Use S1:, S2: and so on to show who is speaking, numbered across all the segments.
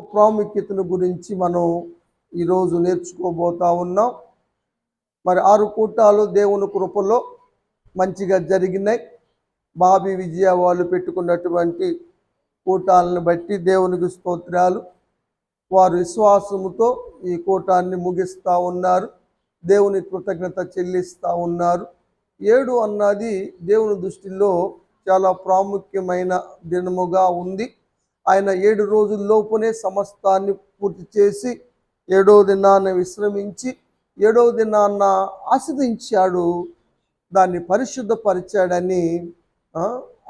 S1: ప్రాముఖ్యతను గురించి మనం ఈరోజు నేర్చుకోబోతా ఉన్నాం. మరి ఆరు కూటాలు దేవుని కృపలో మంచిగా జరిగినాయి. బాబీ విజయ వాళ్ళు పెట్టుకున్నటువంటి కూటాలను బట్టి దేవునికి స్తోత్రాలు. వారు విశ్వాసముతో ఈ కూటాన్ని ముగిస్తూ ఉన్నారు. దేవుని కృతజ్ఞత చెల్లిస్తూ ఉన్నారు. ఏడు అన్నది దేవుని దృష్టిలో చాలా ప్రాముఖ్యమైన దినముగా ఉంది. ఆయన ఏడు రోజుల్లోపునే సమస్తాన్ని పూర్తి చేసి ఏడో దినాన్న విశ్రమించి ఏడో దినాన్న ఆస్వాదించాడు. దాన్ని పరిశుద్ధపరిచాడని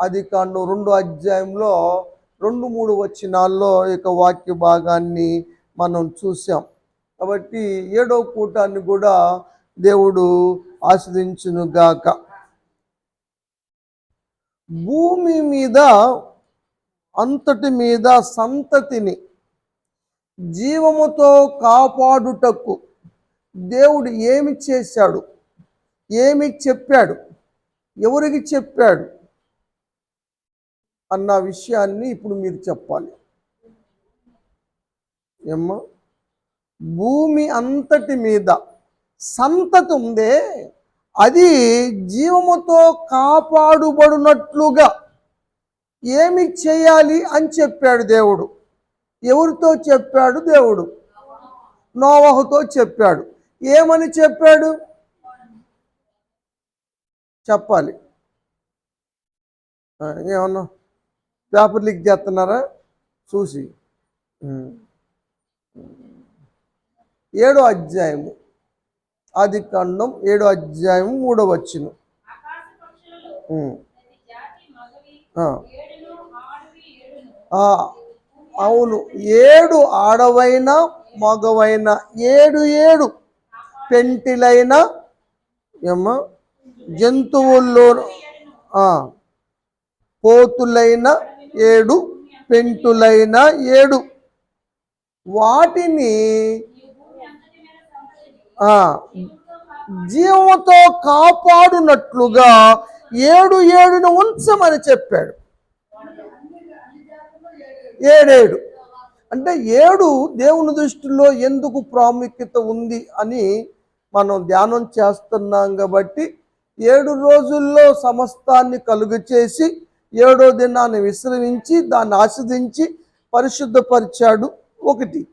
S1: అది ఆది రెండు రెండో అధ్యాయంలో రెండు మూడు వచ్చినాల్లో ఇక వాక్య భాగాన్ని మనం చూసాం కాబట్టి ఏడో కూటాన్ని కూడా దేవుడు ఆస్వాదించునుగాక. భూమి మీద అంతటి మీద సంతతిని జీవముతో కాపాడుటకు దేవుడు ఏమి చేశాడు? ఏమి చెప్పాడు? ఎవరికి చెప్పాడు? అన్న విషయాన్ని ఇప్పుడు మీరు చెప్పాలి. ఏమ్మా? భూమి అంతటి మీద సంతతి ఉందే అది జీవముతో కాపాడుబడినట్లుగా ఏమి చేయాలి అని చెప్పాడు దేవుడు. ఎవరితో చెప్పాడు దేవుడు? నోవహుతో చెప్పాడు. ఏమని చెప్పాడు? చెప్పాలి. ఏమన్నా పేపర్ లీక్ చేస్తున్నారా? చూసి. ఏడో అధ్యాయము. ఆది కాండం ఏడో అధ్యాయం మూడో వచ్చిన
S2: ఆకాశ పక్షులలో ప్రతి జాతి మగవి ఏడును ఆడవి ఏడును
S1: అవును ఏడు ఆడవైన మగవైన ఏడు ఏడు పెంటిలైన ఏమ జంతువుల్లో పోతులైన ఏడు పెంటులైన ఏడు. వాటిని జీవంతో కాపాడునట్లుగా ఏడు ఏడును ఉంచమని చెప్పాడు. ఏడేడు. అంటే ఏడు దేవుని దృష్టిలో ఎందుకు ప్రాముఖ్యత ఉంది అని మనం ధ్యానం చేస్తున్నాం కాబట్టి ఏడు రోజుల్లో సమస్తాన్ని కలుగు చేసి ఏడో దినాన్ని విశ్రమించి దాన్ని ఆస్వాదించి పరిశుద్ధపరిచాడు ఒకటి.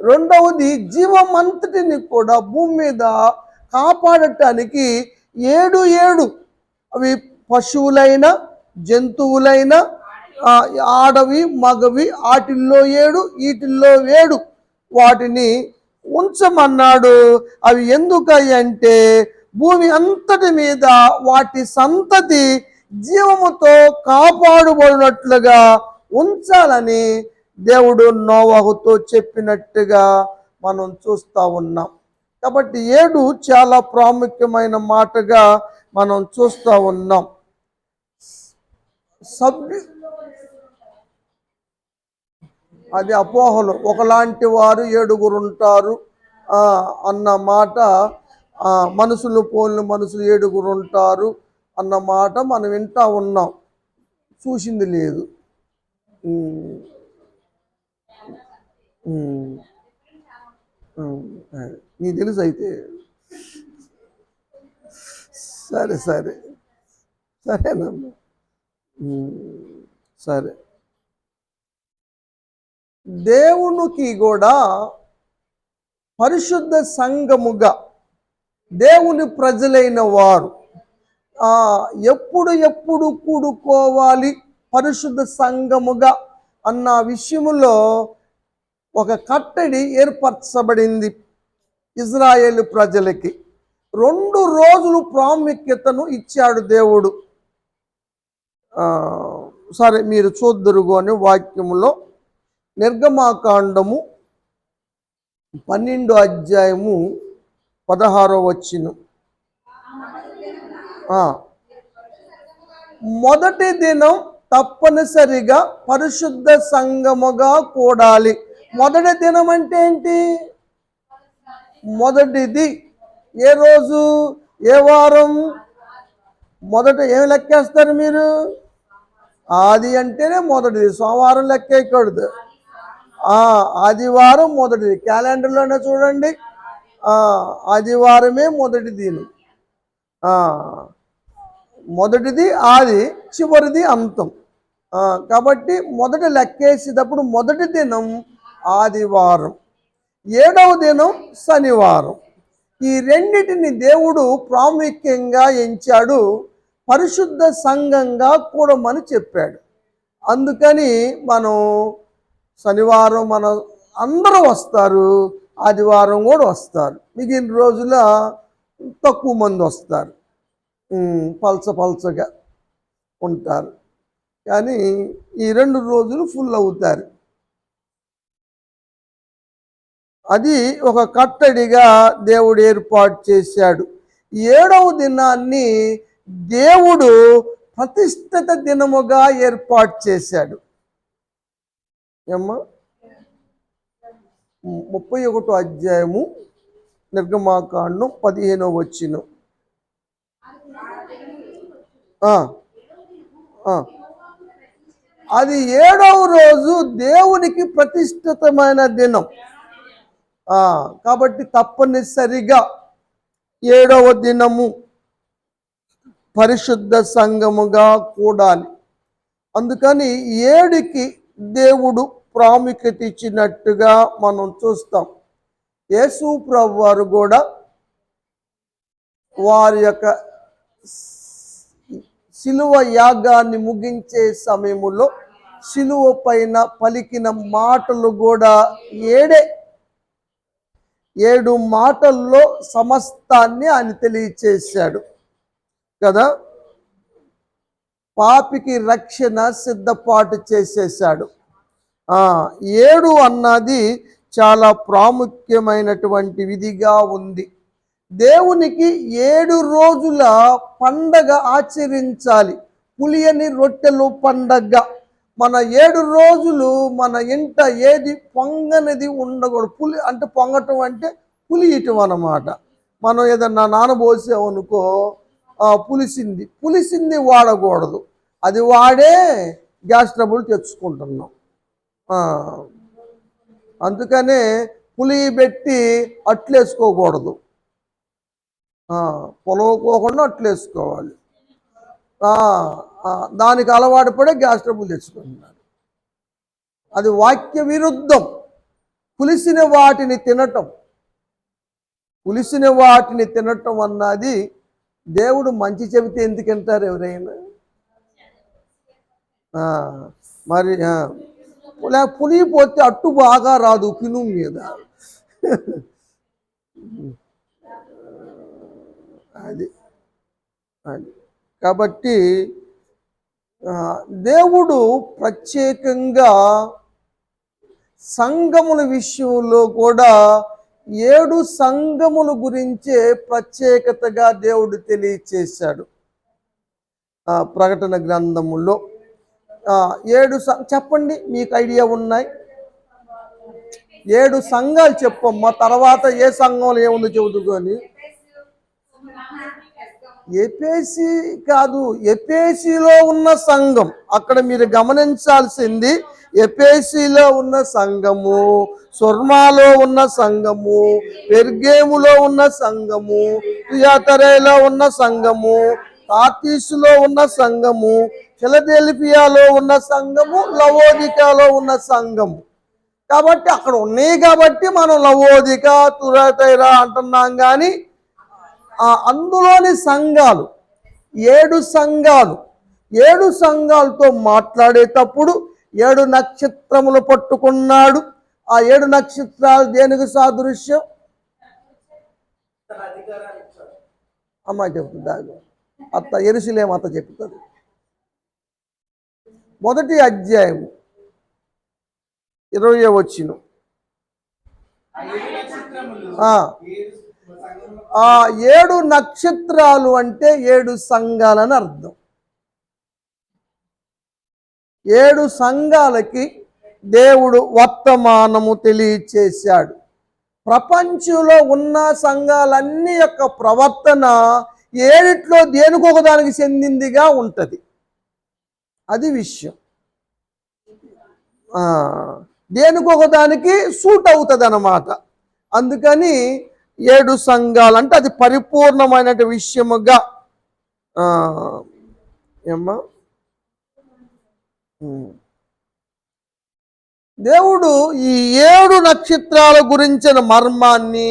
S1: రెండవది జీవమంతటిని కూడా భూమి మీద కాపాడటానికి ఏడు ఏడు. అవి పశువులైన జంతువులైనా ఆడవి మగవి ఆటిల్లో ఏడు వీటిల్లో ఏడు వాటిని ఉంచమన్నాడు. అవి ఎందుకయి అంటే భూమి అంతటి మీద వాటి సంతతి జీవముతో కాపాడుబడినట్లుగా ఉంచాలని దేవుడు నోవాహుతో చెప్పినట్టుగా మనం చూస్తూ ఉన్నాం. కాబట్టి ఏడు చాలా ప్రాముఖ్యమైన మాటగా మనం చూస్తూ ఉన్నాం. సభ్యు అది అపోహలు. ఒకలాంటి వారు ఏడుగురు ఉంటారు అన్న మాట ఆ, మనుషులు పోలిన మనుషులు ఏడుగురు ఉంటారు అన్న మాట మనం వింటా ఉన్నాం. చూసింది లేదు. నీ తెలుసు అయితే. సరే సరే. సరేనమ్మా. సరే. దేవునికి కూడా పరిశుద్ధ సంఘముగా దేవుని ప్రజలైన వారు ఎప్పుడు ఎప్పుడు కూడుకోవాలి పరిశుద్ధ సంఘముగా అన్న విషయములో ఒక కట్టడి ఏర్పరచబడింది ఇజ్రాయేల్ ప్రజలకి. రెండు రోజులు ప్రాముఖ్యతను ఇచ్చాడు దేవుడు. సరే మీరు చూద్దరుగు అనే వాక్యములో నిర్గమాకాండము పన్నెండు అధ్యాయము పదహారో వచ్చిన మొదటి దినం తప్పనిసరిగా పరిశుద్ధ సంగముగా కూడాలి. మొదటి దినం అంటే ఏంటి? మొదటిది ఏ రోజు? ఏ వారం? మొదట ఏమి లెక్కేస్తారు మీరు? ఆది అంటేనే మొదటిది. సోమవారం లెక్కేయకూడదు. ఆదివారం మొదటిది. క్యాలెండర్లోనే చూడండి. ఆదివారమే మొదటి దీని. మొదటిది ఆది చివరిది అంతం. కాబట్టి మొదట లెక్కేసేటప్పుడు మొదటి దినం ఆదివారం. ఏడవ దినం శనివారం. ఈ రెండిటిని దేవుడు ప్రాముఖ్యంగా ఎంచాడు. పరిశుద్ధ సంఘంగా కూడమని చెప్పాడు. అందుకని మనం శనివారం మన అందరూ వస్తారు ఆదివారం కూడా వస్తారు. మిగిలిన రోజుల తక్కువ మంది వస్తారు. పలస పలసగా ఉంటారు. కానీ ఈ రెండు రోజులు ఫుల్ అవుతారు. అది ఒక కట్టడిగా దేవుడు ఏర్పాటు చేశాడు. ఏడవ దినాన్ని దేవుడు ప్రతిష్ఠిత దినముగా ఏర్పాటు చేశాడు. ఏమ్మా? ముప్పై ఒకటో అధ్యాయము నిర్గమాకాండం పదిహేనో వచ్చిన. అది ఏడవ రోజు దేవునికి ప్రతిష్ఠితమైన దినం. కాబట్టి తప్పనిసరిగా ఏడవ దినము పరిశుద్ధ సంఘముగా కూడాలి. అందుకని ఏడుకి దేవుడు ప్రాముఖ్యత ఇచ్చినట్టుగా మనం చూస్తాం. యేసు ప్రభు వారు కూడా వారి యొక్క శిలువ యాగాన్ని ముగించే సమయంలో శిలువ పైన పలికిన మాటలు కూడా ఏడే. ఏడు మాటల్లో సమస్తాన్ని ఆయన తెలియచేశాడు. కదా? పాపికి రక్షణ సిద్ధపాటు చేసేసాడు ఏడు అన్నది చాలా ప్రాముఖ్యమైనటువంటి విధిగా ఉంది. దేవునికి ఏడు రోజుల పండగ ఆచరించాలి. పులియని రొట్టెలు పండగ. మన ఏడు రోజులు మన ఇంట ఏది పొంగనిది ఉండకూడదు. పులి అంటే పొంగటం అంటే పులియటం అన్నమాట. మనం ఏదన్నా నానబోసామనుకో పులిసింది. పులిసింది వాడకూడదు. అది వాడే గ్యాస్ ట్రబుల్ తెచ్చుకుంటున్నాం. అందుకనే పులి పెట్టి అట్లేసుకోకూడదు. పొలవకోకుండా అట్లేసుకోవాలి. దానికి అలవాటు పడే గ్యాస్ ట్రబుల్ తెచ్చుకుంటున్నారు. అది వాక్య విరుద్ధం. పులిసిన వాటిని తినటం. పులిసిన వాటిని తినటం అన్నది దేవుడు మంచి చెబితే ఎందుకు ఎవరైనా? మరి లేక పులి- పులిపోతే అట్టు బాగా రాదు పిను మీద. అది అది. కాబట్టి దేవుడు ప్రత్యేకంగా సంఘముల విషయంలో కూడా ఏడు సంఘముల గురించే ప్రత్యేకతగా దేవుడు తెలియచేశాడు. ఆ, ప్రకటన గ్రంథములో. ఏడు సం- చెప్పండి మీకు ఐడియా ఉన్నాయి? ఏడు సంఘాలు చెప్పమ్మా తర్వాత ఏ సంఘంలో ఏముందో చెబుతుకొని ఎపేసి కాదు ఎపేసిలో ఉన్న సంఘం. అక్కడ మీరు గమనించాల్సింది ఎపేసిలో ఉన్న సంఘము స్వర్మాలో ఉన్న సంఘము పెర్గేములో ఉన్న సంఘము తుయాతరేలో ఉన్న సంఘము తాతీసులో ఉన్న సంఘము ఫిలదెల్ఫియాలో ఉన్న సంఘము లవోదికాలో ఉన్న సంఘము. కాబట్టి అక్కడ ఉన్నాయి కాబట్టి మనం లవోదిక తురతైరా అంటున్నాం కానీ ఆ అందులోని సంఘాలు ఏడు సంఘాలు ఏడు సంఘాలతో మాట్లాడేటప్పుడు ఏడు నక్షత్రములు పట్టుకున్నాడు. ఆ ఏడు నక్షత్రాలు దేనికి సాదృశ్యం? అమ్మ చెప్తుంది అత్త ఎరుసలేం అత్త చెప్తుంది. మొదటి అధ్యాయం ఇరవై వచ్చిన. ఆ ఏడు నక్షత్రాలు అంటే ఏడు సంఘాలని అర్థం. ఏడు సంఘాలకి దేవుడు వర్తమానము తెలియచేశాడు. ప్రపంచంలో ఉన్న సంఘాలన్నీ యొక్క ప్రవర్తన ఏడిట్లో దేనికొక దానికి చెందిందిగా ఉంటుంది. అది విషయం. దేనికొకదానికి దేనికి సూట్ అవుతుంది అన్నమాట అందుకని ఏడు సంఘాలు అంటే అది పరిపూర్ణమైన విషయముగా ఏమ్మా? దేవుడు ఈ ఏడు నక్షత్రాల గురించిన మర్మాన్ని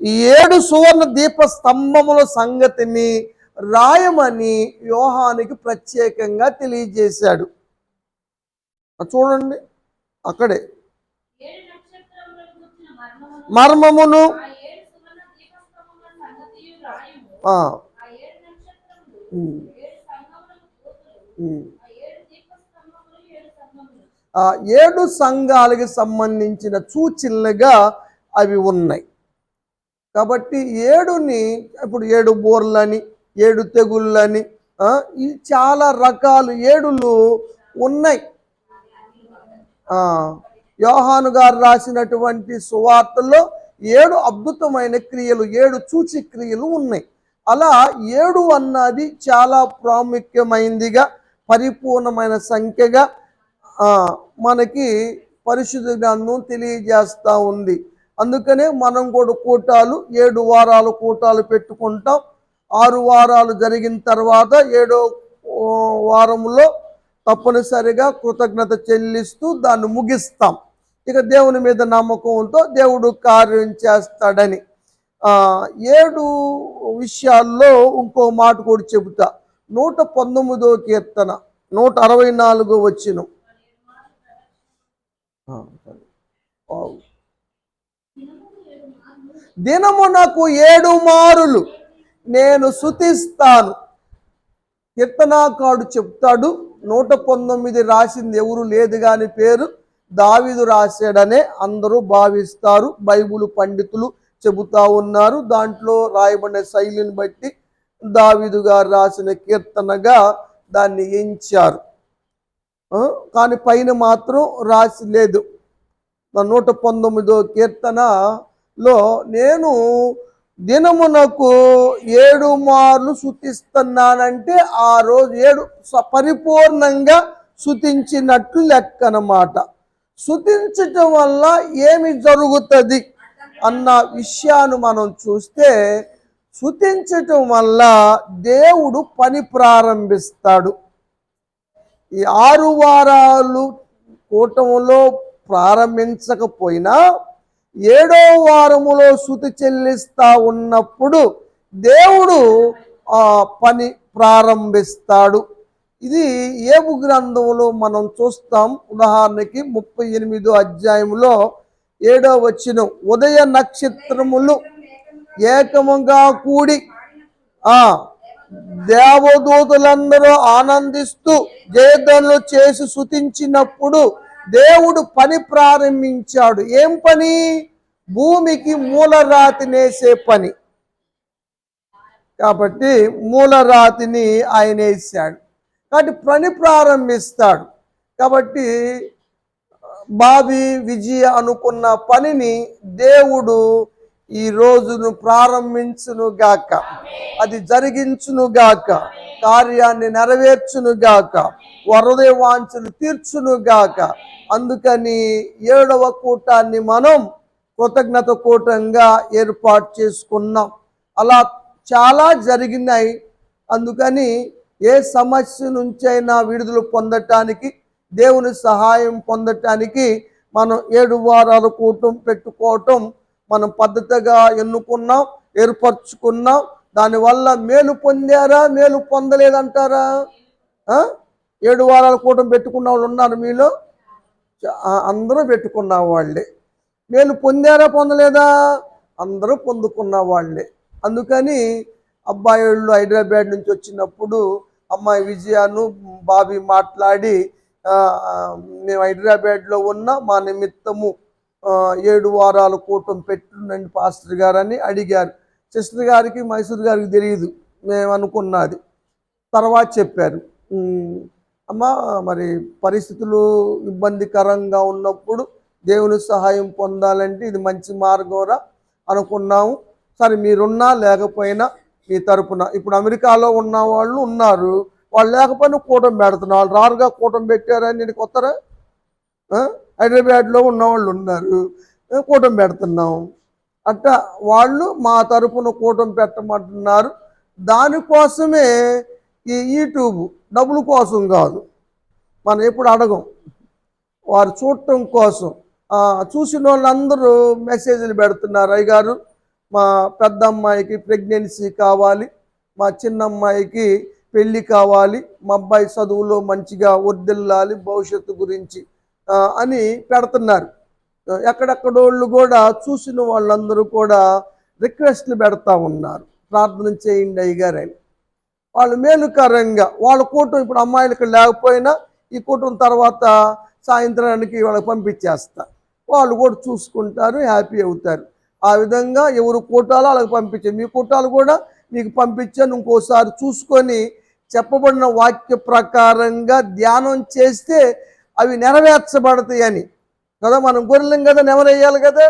S1: ఈ ఏడు సువర్ణ దీప స్తంభముల సంగతిని రాయమని వ్యూహానికి ప్రత్యేకంగా తెలియజేశాడు. చూడండి అక్కడే.
S2: మర్మమును ఏడు
S1: సంఘాలకి సంబంధించిన సూచనలుగా అవి ఉన్నాయి. కాబట్టి ఏడుని ఇప్పుడు ఏడు బోర్లని ఏడు తెగుళ్ళని ఈ చాలా రకాలు ఏడులు ఉన్నాయి. యోహాను గారు రాసినటువంటి సువార్తల్లో ఏడు అద్భుతమైన క్రియలు ఏడు చూచి క్రియలు ఉన్నాయి. అలా ఏడు అన్నది చాలా ప్రాముఖ్యమైనదిగా పరిపూర్ణమైన సంఖ్యగా మనకి పరిశుద్ధ గ్రంథం తెలియజేస్తూ ఉంది. అందుకనే మనం కూడా కూటాలు ఏడు వారాలు కూటాలు పెట్టుకుంటాం. ఆరు వారాలు జరిగిన తర్వాత ఏడో వారంలో తప్పనిసరిగా కృతజ్ఞత చెల్లిస్తూ దాన్ని ముగిస్తాం. ఇక దేవుని మీద నమ్మకంతో దేవుడు కార్యం చేస్తాడని. ఏడు విషయాల్లో ఇంకో మాట కూడా చెబుతా. నూట పంతొమ్మిదో కీర్తన నూట అరవై నాలుగో వచ్చిన. దినము నాకు ఏడు మారులు. నేను శుతిస్తాను. కీర్తనాకాడు చెప్తాడు నూట పంతొమ్మిది రాసింది ఎవరు లేదు కాని పేరు దావిదు రాశాడనే అందరూ భావిస్తారు బైబుల్ పండితులు చెబుతా ఉన్నారు. దాంట్లో రాయబడిన శైలిని బట్టి దావిదు గారు రాసిన కీర్తనగా దాన్ని ఎంచారు. కానీ పైన మాత్రం రాసి లేదు. నూట పంతొమ్మిదో కీర్తనలో నేను దినమునకు ఏడు మార్లు శుతిస్తున్నానంటే ఆ రోజు ఏడు స- పరిపూర్ణంగా శుతించినట్లు లెక్క అన్నమాట. శుతించటం వల్ల ఏమి జరుగుతుంది అన్న విషయాన్ని మనం చూస్తే శుతించటం వల్ల దేవుడు పని ప్రారంభిస్తాడు. ఈ ఆరు వారాలు కూటంలో ప్రారంభించకపోయినా ఏడో వారములో శృతి చెల్లిస్తా ఉన్నప్పుడు దేవుడు ఆ పని ప్రారంభిస్తాడు. ఇది ఏబు గ్రంథంలో మనం చూస్తాం. ఉదాహరణకి ముప్పై ఎనిమిదో అధ్యాయంలో ఏడో వచ్చిన ఉదయ నక్షత్రములు ఏకముగా కూడి ఆ దేవదూతలందరూ ఆనందిస్తూ జయధ్వనులు చేసి శుతించినప్పుడు దేవుడు పని ప్రారంభించాడు. ఏం పని? భూమికి మూలరాతి నేసే పని. కాబట్టి మూలరాతిని ఆయన వేసాడు కాబట్టి పని ప్రారంభిస్తాడు. కాబట్టి బాబీ విజయ అనుకున్న పనిని దేవుడు ఈ రోజును ప్రారంభించును గాక అది జరిగించును గాక కార్యాన్ని నెరవేర్చును గాక. వరదయ వాంఛలు తీర్చును గాక. అందుకని ఏడవ కూటాన్ని మనం కృతజ్ఞత కూటంగా ఏర్పాటు చేసుకున్నాం. అలా చాలా జరిగినాయి. అందుకని ఏ సమస్య నుంచైనా విడుదల పొందటానికి దేవుని సహాయం పొందటానికి మనం ఏడు వారాల కూటం పెట్టుకోవటం మనం పద్ధతిగా ఎన్నుకున్నాం ఏర్పరచుకున్నాం. దానివల్ల మేలు పొందారా మేలు పొందలేదంటారా? ఏడు వారాల కూటం పెట్టుకున్న వాళ్ళు ఉన్నారు మీలో? చ- అందరూ పెట్టుకున్న వాళ్ళే. మేలు పొందారా పొందలేదా? అందరూ పొందుకున్న వాళ్ళే. అందుకని అబ్బాయిళ్ళు హైదరాబాద్ నుంచి వచ్చినప్పుడు అమ్మాయి విజయాను బాబీ మాట్లాడి మేము హైదరాబాద్లో ఉన్న మా నిమిత్తము ఏడు వారాల కూటం పెట్టునండి పాస్టర్ గారని అడిగారు. సిస్టర్ గారికి మైసూర్ గారికి తెలియదు. మేము అనుకున్నది. తర్వాత చెప్పారు. అమ్మ మరి పరిస్థితులు ఇబ్బందికరంగా ఉన్నప్పుడు దేవుని సహాయం పొందాలంటే ఇది మంచి మార్గంరా అనుకున్నాము. సరే మీరున్నా లేకపోయినా మీ తరపున. ఇప్పుడు అమెరికాలో ఉన్న వాళ్ళు ఉన్నారు. వాళ్ళు లేకపోయినా కూటం పెడుతున్నారు. వాళ్ళు రారుగా కూటం పెట్టారని నేను కొత్తరా? హైదరాబాద్లో హైదరాబాద్లో ఉన్నవాళ్ళు ఉన్నారు. కూటమి పెడుతున్నాం. అట్టా వాళ్ళు మా తరపున కూటమి పెట్టమంటున్నారు. దానికోసమే ఈ యూట్యూబ్ డబ్బుల కోసం కాదు. మనం ఎప్పుడు అడగం. వారు చూడటం కోసం. చూసిన వాళ్ళందరూ మెసేజ్లు పెడుతున్నారు. అయ్యగారు మా పెద్ద అమ్మాయికి ప్రెగ్నెన్సీ కావాలి మా చిన్న అమ్మాయికి పెళ్ళి కావాలి మా అబ్బాయి చదువులో మంచిగా వర్దిల్లాలి భవిష్యత్తు గురించి అని పెడుతున్నారు. ఎక్కడెక్కడోళ్ళు కూడా చూసిన వాళ్ళందరూ కూడా రిక్వెస్ట్లు పెడతా ఉన్నారు. ప్రార్థన చేయండి అయ్యగారు వాళ్ళు మేలుకరంగా వాళ్ళ కూటం ఇప్పుడు అమ్మాయిలకు లేకపోయినా ఈ కూటం తర్వాత సాయంత్రానికి వాళ్ళకి పంపించేస్తా. వాళ్ళు కూడా చూసుకుంటారు హ్యాపీ అవుతారు. ఆ విధంగా ఎవరు కూటాలో వాళ్ళకి పంపించారు మీ కూటాలు కూడా మీకు పంపించాను ఇంకోసారి చూసుకొని చెప్పబడిన వాక్య ప్రకారంగా ధ్యానం చేస్తే అవి నెరవేర్చబడతాయని కదా మనం గొర్రెలం కదా నెమరేయాలి కదా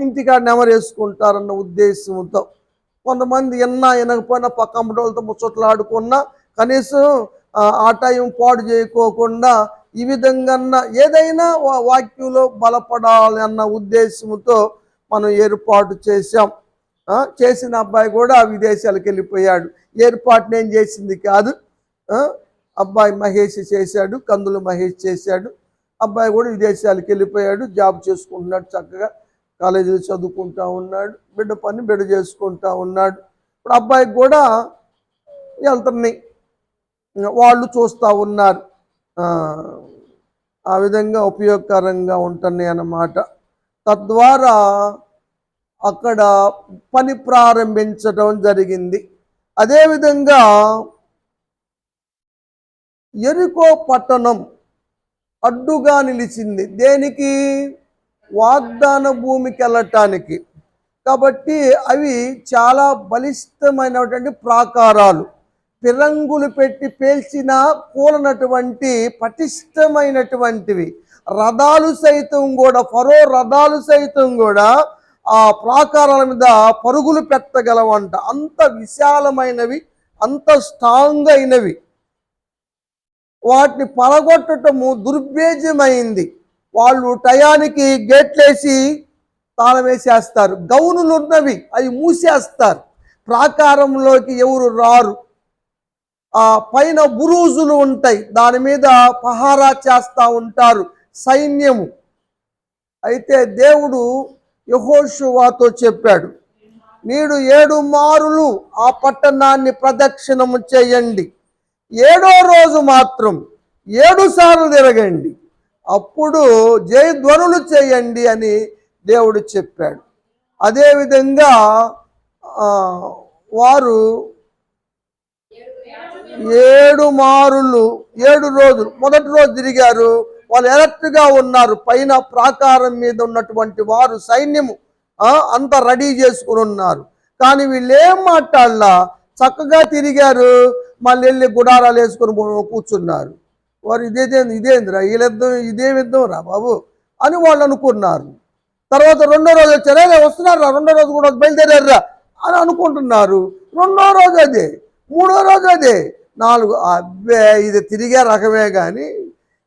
S1: ఇంటికాడ నెమరేసుకుంటారన్న ఉద్దేశంతో కొంతమంది ఎన్నా వినకపోయినా పక్క అమ్మటోళ్ళతో ముచ్చట్లాడుకున్నా కనీసం ఆ, టైం పాడు చేయకోకుండా ఈ విధంగా ఏదైనా వా- వాక్యంలో బలపడాలి అన్న ఉద్దేశంతో మనం ఏర్పాటు చేశాం. చేసిన అబ్బాయి కూడా విదేశాలకు వెళ్ళిపోయాడు. ఏర్పాటు నేను చేసింది కాదు. అబ్బాయి మహేష్ చేశాడు కందులు మహేష్ చేశాడు. అబ్బాయి కూడా విదేశాలకు వెళ్ళిపోయాడు జాబ్ చేసుకుంటున్నాడు చక్కగా కాలేజీలో చదువుకుంటా ఉన్నాడు బిడ్డ పని బిడ్డ చేసుకుంటా ఉన్నాడు. ఇప్పుడు అబ్బాయికి కూడా వెళ్తున్నాయి వాళ్ళు చూస్తూ ఉన్నారు. ఆ, విధంగా ఉపయోగకరంగా ఉంటున్నాయి అన్నమాట. తద్వారా అక్కడ పని ప్రారంభించడం జరిగింది. అదేవిధంగా ఎరుకో పట్టణం అడ్డుగా నిలిచింది. దేనికి? వాగ్దాన భూమికి వెళ్ళటానికి కాబట్టి అవి చాలా బలిష్టమైనటువంటి ప్రాకారాలు. పిరంగులు పెట్టి పేల్చిన కూలనటువంటి పటిష్టమైనటువంటివి. రథాలు సైతం కూడా ఫరో రథాలు సైతం కూడా ఆ ప్రాకారాల మీద పరుగులు పెట్టగలవంట. అంత విశాలమైనవి అంత స్ట్రాంగ్ అయినవి. వాటిని పడగొట్టటము దుర్భేద్యమైంది వాళ్ళు టయానికి గేట్లేసి తాళం వేసేస్తారు. గౌనులు ఉన్నవి అవి మూసేస్తారు. ప్రాకారంలోకి ఎవరు రారు. ఆ పైన బురూజులు ఉంటాయి. దాని మీద పహారా చేస్తూ ఉంటారు. సైన్యము. అయితే దేవుడు యహోషువాతో చెప్పాడు. మీరు ఏడు మారులు ఆ పట్టణాన్ని ప్రదక్షిణము చేయండి. ఏడో రోజు మాత్రం ఏడు సార్లు తిరగండి. అప్పుడు జయధ్వనులు చేయండి అని దేవుడు చెప్పాడు. అదేవిధంగా వారు ఏడు మారులు ఏడు రోజులు మొదటి రోజు తిరిగారు. వాళ్ళు ఎలర్ట్గా ఉన్నారు. పైన ప్రాకారం మీద ఉన్నటువంటి వారు సైన్యము అంతా రెడీ చేసుకుని ఉన్నారు. కానీ వీళ్ళు ఏం మాట్లాడలా? చక్కగా తిరిగారు. మళ్ళీ వెళ్ళి గుడారాలు వేసుకొని కూర్చున్నారు. వారు ఇదేదేంది ఇదేందిరా వీళ్ళిద్దం ఇదే యుద్ధం రా బాబు అని వాళ్ళు అనుకున్నారు. తర్వాత రెండో రోజు వచ్చారా. వస్తున్నారు రా రెండో రోజు కూడా బయలుదేరారా అని అనుకుంటున్నారు. రెండో రోజు అదే మూడో రోజు అదే. నాలుగు అబ్బే ఇది తిరిగే రకమే కానీ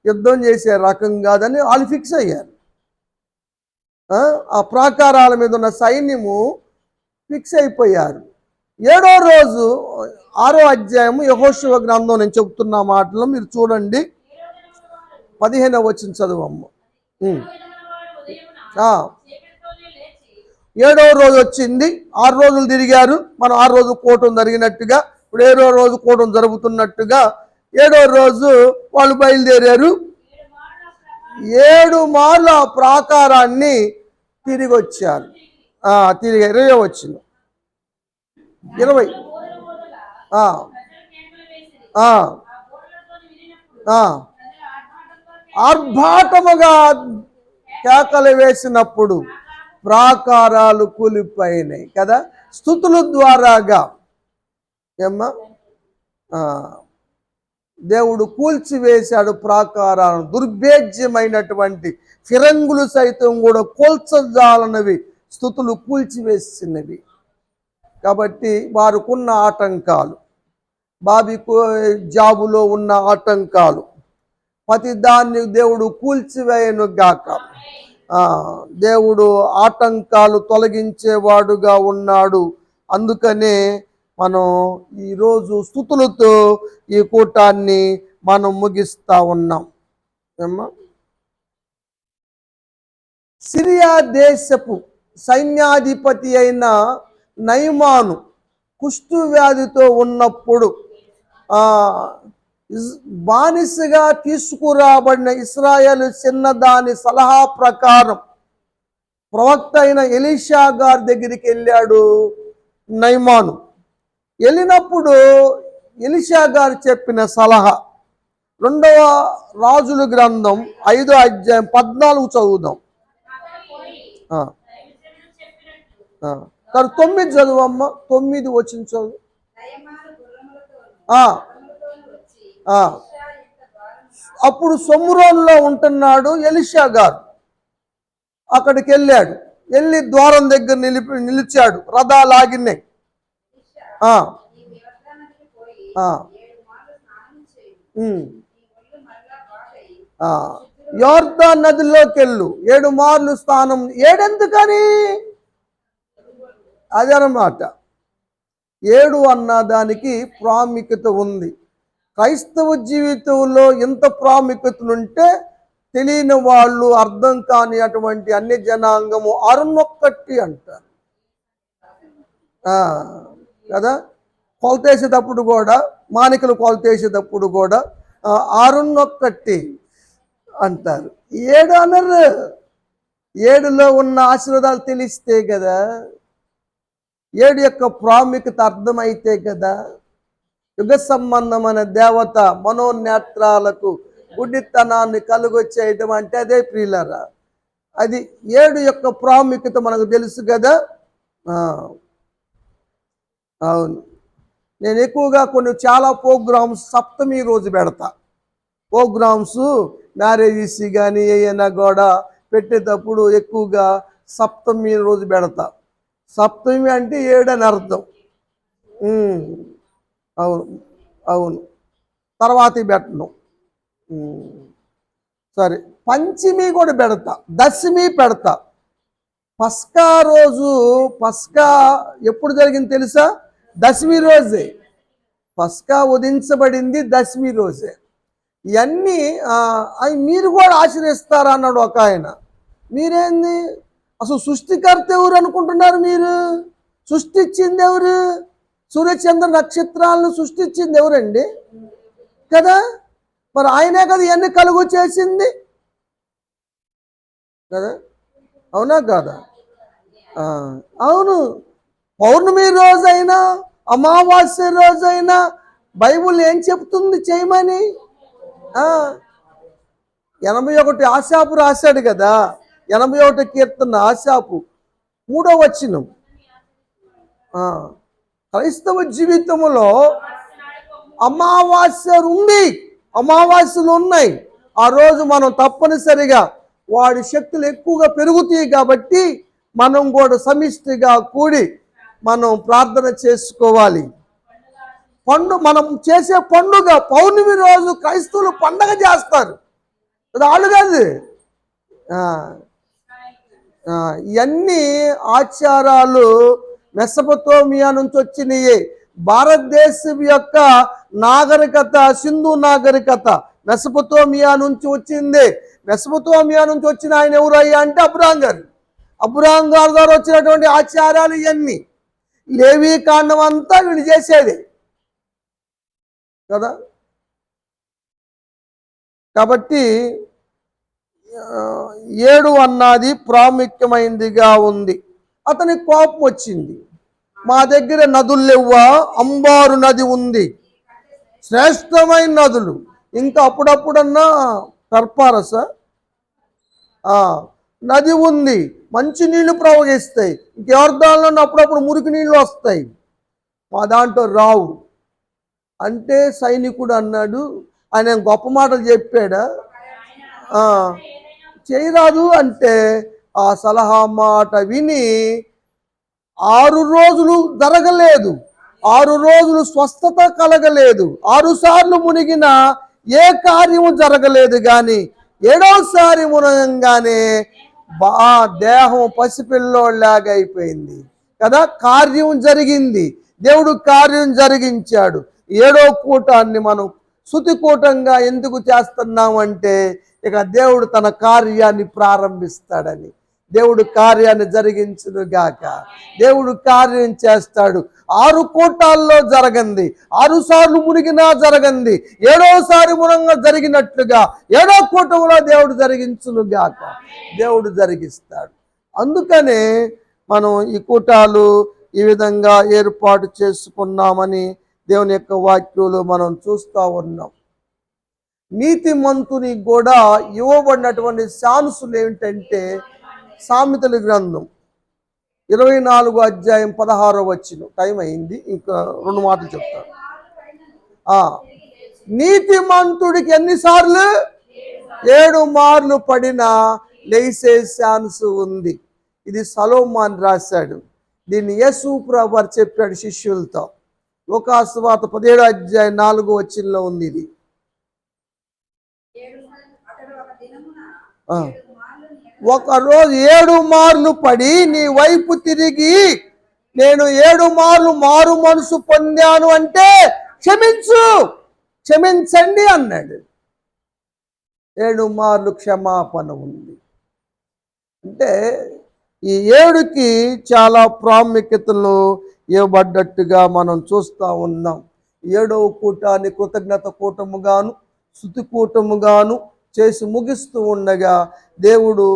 S1: యుద్ధం చేసే రకం కాదని వాళ్ళు ఫిక్స్ అయ్యారు. ఆ, ఆ ప్రాకారాల మీద ఉన్న సైన్యము ఫిక్స్ అయిపోయారు. ఏడో రోజు ఆరో అధ్యాయము యహోశివ గ్రంథం నేను చెబుతున్న మాటలు మీరు చూడండి. పదిహేనవ వచ్చిన చదువు అమ్మ ఏడవ రోజు వచ్చింది ఆరు రోజులు తిరిగారు మనం ఆరు రోజు కూటం జరిగినట్టుగా ఇప్పుడు ఏడో రోజు కూటం జరుగుతున్నట్టుగా ఏడో రోజు వాళ్ళు బయలుదేరారు. ఏడు మార్ల ప్రాకారాన్ని తిరిగి వచ్చారు తిరిగి ఇరవై వచ్చింది ఇరవై. ఆర్భాటముగా కేకలు వేసినప్పుడు ప్రాకారాలు కూలిపోయినాయి కదా? స్థుతుల ద్వారాగా. ఏమ్మా? దేవుడు కూల్చివేశాడు ప్రాకారాలను. దుర్భేద్యమైనటువంటి ఫిరంగులు సైతం కూడా కూల్చజాలన్నవి స్థుతులు కూల్చివేసినవి. కాబట్టి వారికున్న ఆటంకాలు బాబీకు జాబులో ఉన్న ఆటంకాలు. ప్రతి దాన్ని దేవుడు కూల్చివేయను గాక దేవుడు ఆటంకాలు తొలగించేవాడుగా ఉన్నాడు. అందుకనే మనం ఈరోజు స్థుతులతో ఈ కూటాన్ని మనం ముగిస్తా ఉన్నాం. ఏమ్మా? సిరియా దేశపు సైన్యాధిపతి అయిన నైమాను కుష్టు వ్యాధితో ఉన్నప్పుడు బానిసగా తీసుకురాబడిన ఇస్రాయల్ చిన్నదాని సలహా ప్రకారం ప్రవక్త అయిన ఎలీషా గారి దగ్గరికి వెళ్ళాడు నైమాను. వెళ్ళినప్పుడు ఎలిషా గారు చెప్పిన సలహా రెండవ రాజుల గ్రంథం ఐదో అధ్యాయం పద్నాలుగు చదువుదాం. కానీ తొమ్మిది చదువమ్మ తొమ్మిది వచ్చిన చదువు. అప్పుడు సొమ్మురోన్లో ఉంటున్నాడు ఎలిషా గారు. అక్కడికి వెళ్ళాడు. వెళ్ళి ద్వారం దగ్గర నిలిపి నిలిచాడు. రథాలు ఆగినాయి.
S3: ఏడు
S1: నదిలోకి వెళ్ళు ఏడు మార్లు స్నానం. ఏడెందుకని? అదనమాట. ఏడు అన్న దానికి ప్రాముఖ్యత ఉంది. క్రైస్తవ జీవితంలో ఎంత ప్రాముఖ్యతలుంటే తెలియని వాళ్ళు అర్థం కాని అటువంటి అన్ని జనాంగము అరుణొక్కటి అంటారు. కదా? కొలతేసేటప్పుడు కూడా మానికలు కొలతేసేటప్పుడు కూడా ఆ, అరుణొక్కటి అంటారు. ఏడు అనరు ఏడులో ఉన్న ఆశీర్వాదాలు తెలిస్తే కదా ఏడు యొక్క ప్రాముఖ్యత అర్థమైతే కదా యుగ సంబంధమైన దేవత మనోనేత్రాలకు గుడ్డితనాన్ని కలుగొచ్చేయటం అంటే అదే ప్రియులరా. అది ఏడు యొక్క ప్రాముఖ్యత మనకు తెలుసు కదా? అవును. నేను ఎక్కువగా కొన్ని చాలా ప్రోగ్రామ్స్ సప్తమి రోజు పెడతా. ప్రోగ్రామ్స్ మ్యారేజెస్ కానీ ఏమైనా కూడా పెట్టేటప్పుడు ఎక్కువగా సప్తమి రోజు పెడతా. సప్తమి అంటే ఏడని అర్థం. అవును అవును. తర్వాత పెట్టను సరే పంచమి కూడా పెడతా దశమి పెడతా. పస్కా రోజు పస్కా ఎప్పుడు జరిగింది తెలుసా? దశమి రోజే. పస్కా ఉదించబడింది దశమి రోజే. ఇవన్నీ అవి మీరు కూడా ఆశ్రయిస్తారా అన్నాడు ఒక ఆయన. మీరేంది? అసలు సృష్టికర్త ఎవరు అనుకుంటున్నారు మీరు? సృష్టించింది ఎవరు? సూర్యచంద్ర నక్షత్రాలను సృష్టించింది ఎవరండి? కదా? మరి ఆయనే కదా ఇవన్నీ కలుగు చేసింది? కదా? అవునా కాదా? అవును. పౌర్ణమి రోజైనా అమావాస్య రోజైనా బైబుల్ ఏం చెప్తుంది చేయమని? ఎనభై ఒకటి ఆశాపు రాశాడు కదా. ఎనభై ఒకటి కీర్తన ఆశాపు మూడో వచనం. క్రైస్తవ జీవితంలో అమావాస్య ఉంది. అమావాస్యలు ఉన్నాయి. ఆ రోజు మనం తప్పనిసరిగా వాడి శక్తులు ఎక్కువగా పెరుగుతాయి కాబట్టి మనం కూడా సమిష్టిగా కూడి మనం ప్రార్థన చేసుకోవాలి. పండు మనం చేసే పండుగ పౌర్ణమి రోజు క్రైస్తవులు పండగ చేస్తారు. అది వాళ్ళు కాదు. ఇవన్నీ ఆచారాలు మెసపతోమియా నుంచి వచ్చినాయి భారతదేశం యొక్క నాగరికత సింధు నాగరికత మెసపతోమియా నుంచి వచ్చింది. మెసపతోమియా నుంచి వచ్చిన ఆయన ఎవరు అయ్యా అంటే అబ్రాం గారు. అబ్రాం గారు ద్వారా వచ్చినటువంటి ఆచారాలు ఇవన్నీ లేవీ కాండం అంతా వీళ్ళు చేసేది. కదా? కాబట్టి ఏడు అన్నది ప్రాముఖ్యమైనదిగా ఉంది. అతనికి కోపం వచ్చింది. మా దగ్గర నదులు లేవా అంబారు నది ఉంది. శ్రేష్టమైన నదులు. ఇంకా అప్పుడప్పుడన్నా తర్పారస ఆ, నది ఉంది. మంచి నీళ్ళు ప్రవహిస్తాయి. ఇంకెవరిదానిలో అప్పుడప్పుడు మురికి నీళ్ళు వస్తాయి. మా దాంట్లో రావు. అంటే సైనికుడు అన్నాడు. ఆయన గొప్ప మాటలు చెప్పాడా? చేయరాదు అంటే ఆ సలహా మాట విని ఆరు రోజులు జరగలేదు. ఆరు రోజులు స్వస్థత కలగలేదు. ఆరు సార్లు మునిగిన ఏ కార్యము జరగలేదు కానీ ఏడోసారి మునగంగానే బా దేహం పసిపిల్లోలాగా అయిపోయింది. కదా? కార్యం జరిగింది. దేవుడు కార్యం జరిగించాడు. ఏడో కూటాన్ని మనం శృతికూటంగా ఎందుకు చేస్తున్నామంటే ఇక దేవుడు తన కార్యాన్ని ప్రారంభిస్తాడని. దేవుడు కార్యాన్ని జరిగించును గాక దేవుడు కార్యం చేస్తాడు. ఆరు కోటాల్లో జరగంది. ఆరు సార్లు మునిగినా జరగంది. ఏడోసారి మునంగా జరిగినట్లుగా ఏడో కూటంలో దేవుడు జరిగించును గాక దేవుడు జరిగిస్తాడు. అందుకనే మనం ఈ కూటాలు ఈ విధంగా ఏర్పాటు చేసుకున్నామని దేవుని యొక్క వాక్యులు మనం చూస్తూ ఉన్నాం. నీతిమంతుని కూడా ఇవ్వబడినటువంటి ఛాన్సులు ఏమిటంటే సామెతల గ్రంథం. ఇరవై నాలుగు అధ్యాయం పదహారో వచ్చిన టైం అయింది. ఇంకా రెండు మాటలు చెప్తాను. నీతిమంతుడికి ఎన్నిసార్లు? ఏడు మార్లు పడినా లేసే ఛాన్స్ ఉంది. ఇది సలోమాన్ రాశాడు. దీన్ని యేసు ప్రభు చెప్పాడు శిష్యులతో. లోకాసువాత పదిహేడు అధ్యాయం నాలుగో వచ్చినలో ఉంది ఇది
S3: ఏడు అతడు ఒక దినమున ఒకరోజు
S1: ఒక రోజు ఏడు మార్లు పడి నీ వైపు తిరిగి నేను ఏడు మార్లు మారు మనసు పొందాను అంటే క్షమించు క్షమించండి అన్నాడు. ఏడు మార్లు క్షమాపణ ఉంది. అంటే ఈ ఏడుకి చాలా ప్రాముఖ్యతలు ఇవ్వబడ్డట్టుగా మనం చూస్తూ ఉన్నాం. ఏడవ కూటాన్ని కృతజ్ఞత కూటముగాను శృతి కూటముగాను చేసి ముగిస్తూ ఉండగా దేవుడు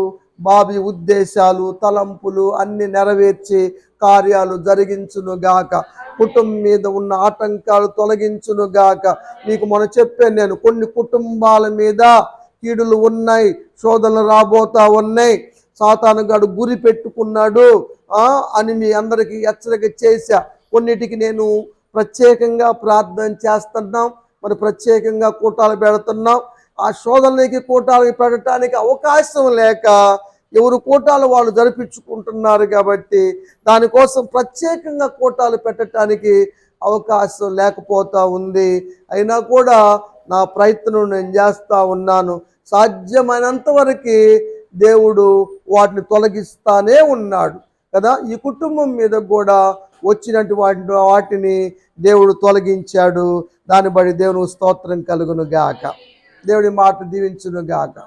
S1: బాబి ఉద్దేశాలు తలంపులు అన్ని నెరవేర్చి కార్యాలు జరిగించును గాక. కుటుంబం మీద ఉన్న ఆటంకాలు తొలగించును గాక. మీకు మనం చెప్పాను నేను కొన్ని కుటుంబాల మీద కీడులు ఉన్నాయి శోధనలు రాబోతా ఉన్నాయి. సాతానుగాడు గురి పెట్టుకున్నాడు అని మీ అందరికీ హెచ్చరిక చేశా. కొన్నిటికి నేను ప్రత్యేకంగా ప్రార్థన చేస్తున్నాం మరి ప్రత్యేకంగా కూటాలు పెడుతున్నాం. ఆ శోధనలకి కూటాలు పెట్టడానికి అవకాశం లేక ఎవరు కూటాలు వాళ్ళు జరిపించుకుంటున్నారు కాబట్టి దానికోసం ప్రత్యేకంగా కూటాలు పెట్టడానికి అవకాశం లేకపోతా ఉంది. అయినా కూడా నా ప్రయత్నం నేను చేస్తూ ఉన్నాను. సాధ్యమైనంత వరకు దేవుడు వాటిని తొలగిస్తానే ఉన్నాడు. కదా? ఈ కుటుంబం మీద కూడా వచ్చినటువంటి వాటిని దేవుడు తొలగించాడు. దాన్ని బట్టి దేవునికి స్తోత్రం కలుగును గాక. దేవుడి మాట దీవించును గాక